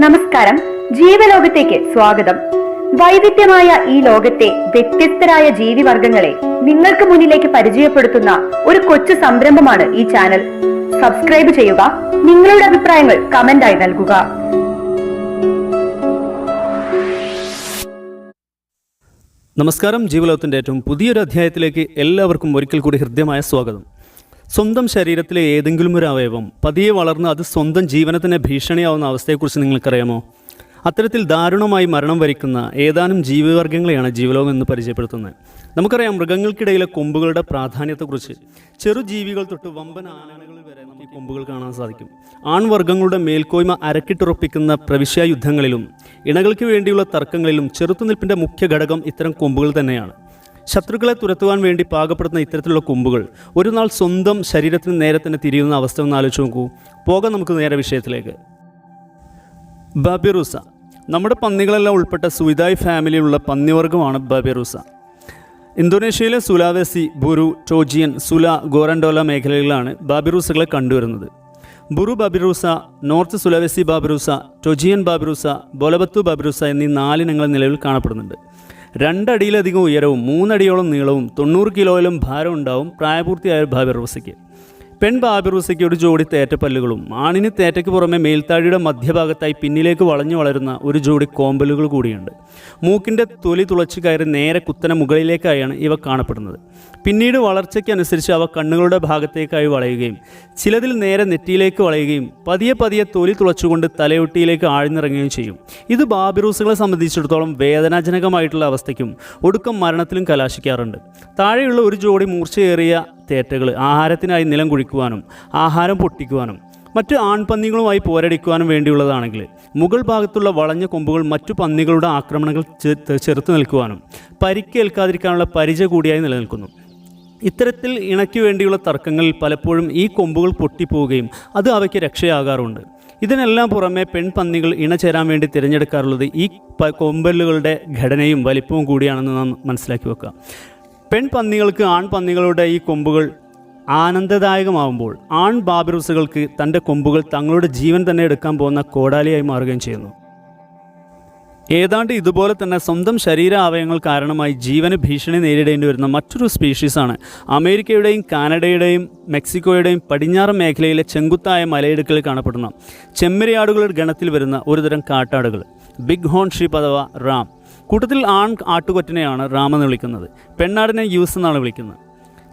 നമസ്കാരം. ജീവലോകത്തേക്ക് സ്വാഗതം. വൈവിധ്യമായ ഈ ലോകത്തെ വ്യത്യസ്തരായ ജീവിവർഗങ്ങളെ നിങ്ങൾക്ക് മുന്നിലേക്ക് പരിചയപ്പെടുത്തുന്ന ഒരു കൊച്ചു സംരംഭമാണ് ഈ ചാനൽ. സബ്സ്ക്രൈബ് ചെയ്യുക നിങ്ങളുടെ അഭിപ്രായങ്ങൾ കമന്റായി നൽകുക. നമസ്കാരം. ജീവലോകത്തിന്റെ ഏറ്റവും പുതിയൊരു അധ്യായത്തിലേക്ക് എല്ലാവർക്കും ഒരിക്കൽ കൂടി ഹൃദ്യമായ സ്വാഗതം. സ്വന്തം ശരീരത്തിലെ ഏതെങ്കിലും ഒരു അവയവം പതിയെ വളർന്ന് അത് സ്വന്തം ജീവനത്തിന് ഭീഷണിയാവുന്ന അവസ്ഥയെക്കുറിച്ച് നിങ്ങൾക്കറിയാമോ? അത്തരത്തിൽ ദാരുണമായി മരണം വരിക്കുന്ന ഏതാനും ജീവിവർഗങ്ങളെയാണ് ജീവലോകം എന്ന് പരിചയപ്പെടുത്തുന്നത്. നമുക്കറിയാം മൃഗങ്ങൾക്കിടയിലെ കൊമ്പുകളുടെ പ്രാധാന്യത്തെക്കുറിച്ച്. ചെറു ജീവികൾ തൊട്ട് വമ്പൻ ആനകളിൽ വരെ നമുക്ക് ഈ കൊമ്പുകൾ കാണാൻ സാധിക്കും. ആൺവർഗങ്ങളുടെ മേൽക്കോയ്മ അരക്കിട്ടുറപ്പിക്കുന്ന പ്രവിശ്യ യുദ്ധങ്ങളിലും ഇണകൾക്ക് വേണ്ടിയുള്ള തർക്കങ്ങളിലും ചെറുത്തുനിൽപ്പിന്റെ മുഖ്യ ഘടകം ഇത്തരം കൊമ്പുകൾ തന്നെയാണ്. ശത്രുക്കളെ തുരത്തുവാൻ വേണ്ടി പാകപ്പെടുത്തുന്ന ഇത്തരത്തിലുള്ള കൊമ്പുകൾ ഒരു നാൾ സ്വന്തം ശരീരത്തിന് നേരെ തന്നെ തിരിയുന്ന അവസ്ഥ ഒന്ന് ആലോചിച്ച് നോക്കൂ. പോകാം നമുക്ക് നേരെ വിഷയത്തിലേക്ക്. ബബിറൂസ. നമ്മുടെ പന്നികളെല്ലാം ഉൾപ്പെട്ട സുവിതായ് ഫാമിലിയിലുള്ള പന്നിവർഗമാണ് ബബിറൂസ. ഇന്തോനേഷ്യയിലെ സുലാവേസി ബുരു ടോജിയൻ സുല ഗോറൻഡോല മേഖലകളിലാണ് ബാബിറൂസകളെ കണ്ടുവരുന്നത്. ബുറു ബാബിറൂസ നോർത്ത് സുലാവേസി ബാബിറൂസ ടൊജിയൻ ബാബിറൂസ ബോലബത്തു ബാബിറൂസ എന്നീ നാലിനങ്ങൾ നിലവിൽ കാണപ്പെടുന്നുണ്ട്. രണ്ടടിയിലധികം ഉയരവും മൂന്നടിയോളം നീളവും തൊണ്ണൂറ് കിലോയിലും ഭാരം ഉണ്ടാവും പ്രായപൂർത്തിയായ ബാബിറൂസയ്ക്ക് പെൺ ബാബിറൂസയ്ക്ക് ഒരു ജോഡി തേറ്റപ്പല്ലുകളും ആണിന് തേറ്റയ്ക്ക് പുറമെ മേൽത്താഴിയുടെ മധ്യഭാഗത്തായി പിന്നിലേക്ക് വളഞ്ഞു വളരുന്ന ഒരു ജോഡി കോമ്പലുകൾ കൂടിയുണ്ട്. മൂക്കിന്റെ തൊലി തുളച്ചു കയറി നേരെ കുത്തന മുകളിലേക്കായാണ് ഇവ കാണപ്പെടുന്നത്. പിന്നീട് വളർച്ചയ്ക്കനുസരിച്ച് അവ കണ്ണുകളുടെ ഭാഗത്തേക്കായി വളയുകയും ചിലതിൽ നേരെ നെറ്റിയിലേക്ക് വളയുകയും പതിയെ പതിയെ തൊലി തുളച്ചുകൊണ്ട് തലയൊട്ടിയിലേക്ക് ആഴ്ന്നിറങ്ങുകയും ചെയ്യും. ഇത് ബാബിറൂസുകളെ സംബന്ധിച്ചിടത്തോളം വേദനാജനകമായിട്ടുള്ള അവസ്ഥയ്ക്കും ഒടുക്കം മരണത്തിലും കലാശിക്കാറുണ്ട്. താഴെയുള്ള ഒരു ജോഡി മൂർച്ചയേറിയ തേറ്റകൾ ആഹാരത്തിനായി നിലം കുഴിക്കുവാനും ആഹാരം പൊട്ടിക്കുവാനും മറ്റ് ആൺപന്നികളുമായി പോരടിക്കുവാനും വേണ്ടിയുള്ളതാണെങ്കിൽ മുകൾ ഭാഗത്തുള്ള വളഞ്ഞ കൊമ്പുകൾ മറ്റു പന്നികളുടെ ആക്രമണങ്ങൾ ചെറുത്തു നിൽക്കുവാനും പരിക്കേൽക്കാതിരിക്കാനുള്ള പരിചയ കൂടിയായി നിലനിൽക്കുന്നു. ഇത്തരത്തിൽ ഇണയ്ക്ക് വേണ്ടിയുള്ള തർക്കങ്ങളിൽ പലപ്പോഴും ഈ കൊമ്പുകൾ പൊട്ടിപ്പോവുകയും അത് അവയ്ക്ക് രക്ഷയാകാറുണ്ട്. ഇതിനെല്ലാം പുറമെ പെൺപന്നികൾ ഇണ ചേരാൻ വേണ്ടി തിരഞ്ഞെടുക്കാറുള്ളത് ഈ കൊമ്പലുകളുടെ ഘടനയും വലിപ്പവും കൂടിയാണെന്ന് നാം മനസ്സിലാക്കി വെക്കുക. പെൺപന്നികൾക്ക് ആൺപന്നികളുടെ ഈ കൊമ്പുകൾ ആനന്ദദായകമാവുമ്പോൾ ആൺ ബാബിറൂസുകൾക്ക് തന്റെ കൊമ്പുകൾ തങ്ങളുടെ ജീവൻ തന്നെ എടുക്കാൻ പോകുന്ന കോടാലിയായി മാറുകയും ചെയ്യുന്നു. ഏതാണ്ട് ഇതുപോലെ തന്നെ സ്വന്തം ശരീര അവയവങ്ങൾ കാരണമായി ജീവന് ഭീഷണി നേരിടേണ്ടി വരുന്ന മറ്റൊരു സ്പീഷീസാണ് അമേരിക്കയുടെയും കാനഡയുടെയും മെക്സിക്കോയുടെയും പടിഞ്ഞാറൻ മേഖലയിലെ ചെങ്കുത്തായ മലയിടുക്കിൽ കാണപ്പെടുന്ന ചെമ്മരിയാടുകളുടെ ഗണത്തിൽ വരുന്ന ഒരുതരം കാട്ടാടുകൾ. ബിഗ് ഹോൺ ഷീപ്പ് അഥവാ റാം. കൂട്ടത്തിൽ ആൺ ആട്ടുകൊറ്റനെയാണ് റാമെന്ന് വിളിക്കുന്നത്. പെണ്ണാടിനെ യൂസ് എന്നാണ് വിളിക്കുന്നത്.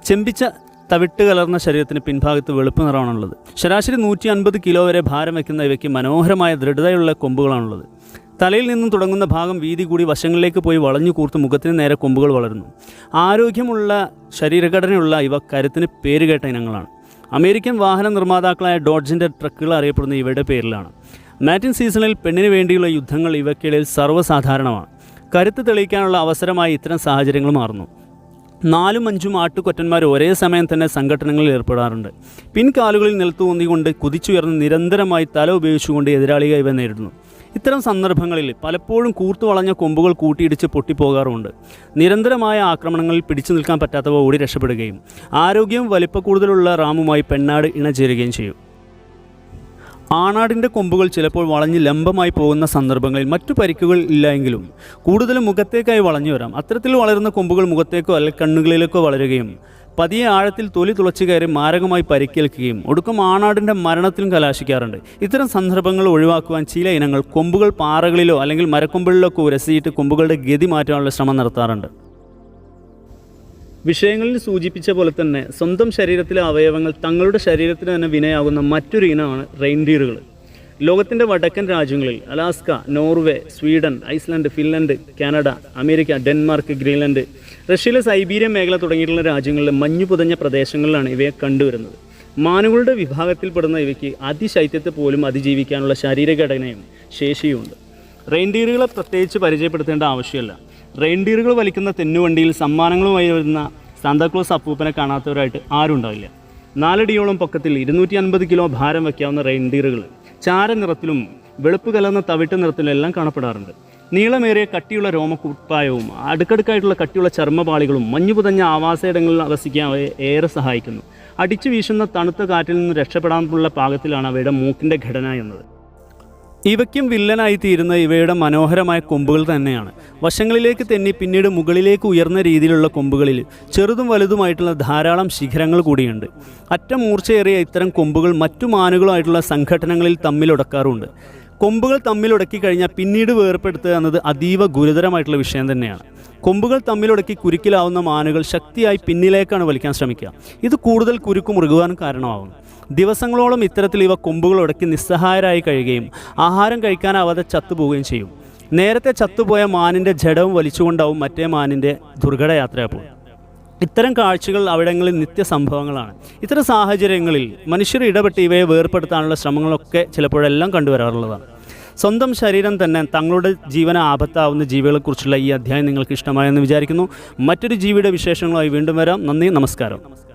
ചെമ്പിച്ച തവിട്ട് കലർന്ന ശരീരത്തിന് പിൻഭാഗത്ത് വെളുപ്പ് നിറമാണുള്ളത്. ശരാശരി നൂറ്റി അൻപത് കിലോ വരെ ഭാരം വയ്ക്കുന്ന ഇവയ്ക്ക് മനോഹരമായ ദൃഢതയുള്ള കൊമ്പുകളാണുള്ളത്. തലയിൽ നിന്നും തുടങ്ങുന്ന ഭാഗം വീതി കൂടി വശങ്ങളിലേക്ക് പോയി വളഞ്ഞു കൂർത്ത് മുഖത്തിന് നേരെ കൊമ്പുകൾ വളരുന്നു. ആരോഗ്യമുള്ള ശരീരഘടനയുള്ള ഇവ കരുത്തിന് പേരുകേട്ട ഇനങ്ങളാണ്. അമേരിക്കൻ വാഹന നിർമ്മാതാക്കളായ ഡോഡ്ജിന്റെ ട്രക്കുകൾ അറിയപ്പെടുന്ന ഇവയുടെ പേരിലാണ്. മാറ്റിൻ സീസണിൽ പെണ്ണിന് വേണ്ടിയുള്ള യുദ്ധങ്ങൾ ഇവയ്ക്കിടയിൽ സർവസാധാരണമാണ്. കരുത്ത് തെളിയിക്കാനുള്ള അവസരമായി ഇത്തരം സാഹചര്യങ്ങൾ മാറുന്നു. നാലും അഞ്ചും ആട്ടുകൊറ്റന്മാർ ഒരേ സമയം തന്നെ സംഘടനകളിൽ ഏർപ്പെടാറുണ്ട്. പിൻകാലുകളിൽ നിലത്തു ഊന്നിക്കൊണ്ട് കുതിച്ചുയർന്ന് നിരന്തരമായി തല ഉപയോഗിച്ചുകൊണ്ട് എതിരാളികൾ ഇവ നേരിടുന്നു. ഇത്തരം സന്ദർഭങ്ങളിൽ പലപ്പോഴും കൂർത്തു വളഞ്ഞ കൊമ്പുകൾ കൂട്ടിയിടിച്ച് പൊട്ടിപ്പോകാറുമുണ്ട്. നിരന്തരമായ ആക്രമണങ്ങളിൽ പിടിച്ചു നിൽക്കാൻ പറ്റാത്തവ ഓടി രക്ഷപ്പെടുകയും ആരോഗ്യവും വലിപ്പ കൂടുതലുള്ള റാമുമായി പെണ്ണാട് ഇണചേരുകയും ചെയ്യും. ആണാടിന്റെ കൊമ്പുകൾ ചിലപ്പോൾ വളഞ്ഞ് ലംബമായി പോകുന്ന സന്ദർഭങ്ങളിൽ മറ്റു പരിക്കുകൾ ഇല്ല എങ്കിലും കൂടുതലും മുഖത്തേക്കായി വളഞ്ഞു വരാം. അത്തരത്തിൽ വളരുന്ന കൊമ്പുകൾ മുഖത്തേക്കോ അല്ലെങ്കിൽ കണ്ണുകളിലേക്കോ വളരുകയും പതിയെ ആഴത്തിൽ തൊലി തുളച്ചു കയറി മാരകമായി പരിക്കേൽക്കുകയും ഒടുക്കം ആണാടിന്റെ മരണത്തിലും കലാശിക്കാറുണ്ട്. ഇത്തരം സന്ദർഭങ്ങൾ ഒഴിവാക്കുവാൻ ചില ഇനങ്ങൾ കൊമ്പുകൾ പാറകളിലോ അല്ലെങ്കിൽ മരക്കൊമ്പുകളിലോ ഉരസിയിട്ട് കൊമ്പുകളുടെ ഗതി മാറ്റാനുള്ള ശ്രമം നടത്താറുണ്ട്. വിഷയങ്ങളിൽ സൂചിപ്പിച്ച പോലെ തന്നെ സ്വന്തം ശരീരത്തിലെ അവയവങ്ങൾ തങ്ങളുടെ ശരീരത്തിന് തന്നെ വിനയാകുന്ന മറ്റൊരു ഇനമാണ് റെയിൻഡിയറുകൾ. ലോകത്തിന്റെ വടക്കൻ രാജ്യങ്ങളിൽ Alaska Norway Sweden Iceland Finland Canada America Denmark Greenland റഷ്യയിലെ സൈബീരിയ മേഖല തുടങ്ങിയിട്ടുള്ള രാജ്യങ്ങളിലെ മഞ്ഞു പുതഞ്ഞ പ്രദേശങ്ങളിലാണ് ഇവയെ കണ്ടുവരുന്നത്. മാനുകളുടെ വിഭാഗത്തിൽപ്പെടുന്ന ഇവയ്ക്ക് അതിശൈത്യത്തെ പോലും അതിജീവിക്കാനുള്ള ശരീരഘടനയും ശേഷിയുമുണ്ട്. റെയിൻഡിയറുകളെ പ്രത്യേകിച്ച് പരിചയപ്പെടുത്തേണ്ട ആവശ്യമില്ല. റെയിൻഡിയറുകൾ വലിക്കുന്ന തെന്നുവണ്ടിയിൽ സമ്മാനങ്ങളുമായി വരുന്ന സാന്താക്ലോസ് അപ്പൂപ്പനെ കാണാത്തവരായിട്ട് ആരും ഉണ്ടാവില്ല. നാലടിയോളം പൊക്കത്തിൽ ഇരുന്നൂറ്റി അൻപത് കിലോ ഭാരം വയ്ക്കാവുന്ന റെയിൻഡിയറുകൾ ചാരനിറത്തിലും വെളുപ്പ് കലർന്ന തവിട്ട് നിറത്തിലും എല്ലാം കാണപ്പെടാറുണ്ട്. നീളമേറിയ കട്ടിയുള്ള രോമക്കുപ്പായവും അടുക്കടുക്കായിട്ടുള്ള കട്ടിയുള്ള ചർമ്മപാളികളും മഞ്ഞു പുതഞ്ഞ ആവാസയിടങ്ങളിൽ വസിക്കാൻ അവയെ ഏറെ സഹായിക്കുന്നു. അടിച്ചു വീശുന്ന തണുത്ത കാറ്റിൽ നിന്ന് രക്ഷപ്പെടാനുള്ള പാകത്തിലാണ് അവയുടെ മൂക്കിന്റെ ഘടന എന്നത്. ഇവയ്ക്കും വില്ലനായി തീരുന്ന ഇവയുടെ മനോഹരമായ കൊമ്പുകൾ തന്നെയാണ്. വശങ്ങളിലേക്ക് തെന്നി പിന്നീട് മുകളിലേക്ക് ഉയർന്ന രീതിയിലുള്ള കൊമ്പുകളിൽ ചെറുതും വലുതുമായിട്ടുള്ള ധാരാളം ശിഖരങ്ങൾ കൂടിയുണ്ട്. അറ്റം മൂർച്ചയേറിയ ഇത്തരം കൊമ്പുകൾ മറ്റു മാനുകളുമായിട്ടുള്ള സംഘടനകളിൽ തമ്മിലുടക്കാറുണ്ട് കൊമ്പുകൾ തമ്മിലുടക്കി കഴിഞ്ഞാൽ പിന്നീട് വേർപ്പെടുത്തുക എന്നത് അതീവ ഗുരുതരമായിട്ടുള്ള വിഷയം തന്നെയാണ്. കൊമ്പുകൾ തമ്മിലുടക്കി കുരുക്കിലാവുന്ന മാനുകൾ ശക്തിയായി പിന്നിലേക്കാണ് വലിക്കാൻ ശ്രമിക്കുക. ഇത് കൂടുതൽ കുരുക്ക് മുറുകുവാൻ കാരണമാകും ദിവസങ്ങളോളം ഇത്തരത്തിൽ ഇവ കൊമ്പുകൾ ഉടക്കി നിസ്സഹായരായി കഴിയുകയും ആഹാരം കഴിക്കാനാവാതെ ചത്തുപോവുകയും ചെയ്യും. നേരത്തെ ചത്തുപോയ മാനിന്റെ ജഡവും വലിച്ചുകൊണ്ടാവും മറ്റേ മാനിന്റെ ദുർഘടയാത്രയാപ്പോൾ ഇത്തരം കാഴ്ചകൾ അവിടങ്ങളിൽ നിത്യസംഭവങ്ങളാണ്. ഇത്തരം സാഹചര്യങ്ങളിൽ മനുഷ്യർ ഇടപെട്ട് ഇവയെ വേർപ്പെടുത്താനുള്ള ശ്രമങ്ങളൊക്കെ ചിലപ്പോഴെല്ലാം കണ്ടുവരാറുള്ളതാണ്. സ്വന്തം ശരീരം തന്നെ തങ്ങളുടെ ജീവന ആപത്താവുന്ന ജീവികളെക്കുറിച്ചുള്ള ഈ അധ്യായം നിങ്ങൾക്ക് ഇഷ്ടമായെന്ന് വിചാരിക്കുന്നു. മറ്റൊരു ജീവിയുടെ വിശേഷങ്ങളുമായി വീണ്ടും വരാം. നന്ദി നമസ്കാരം.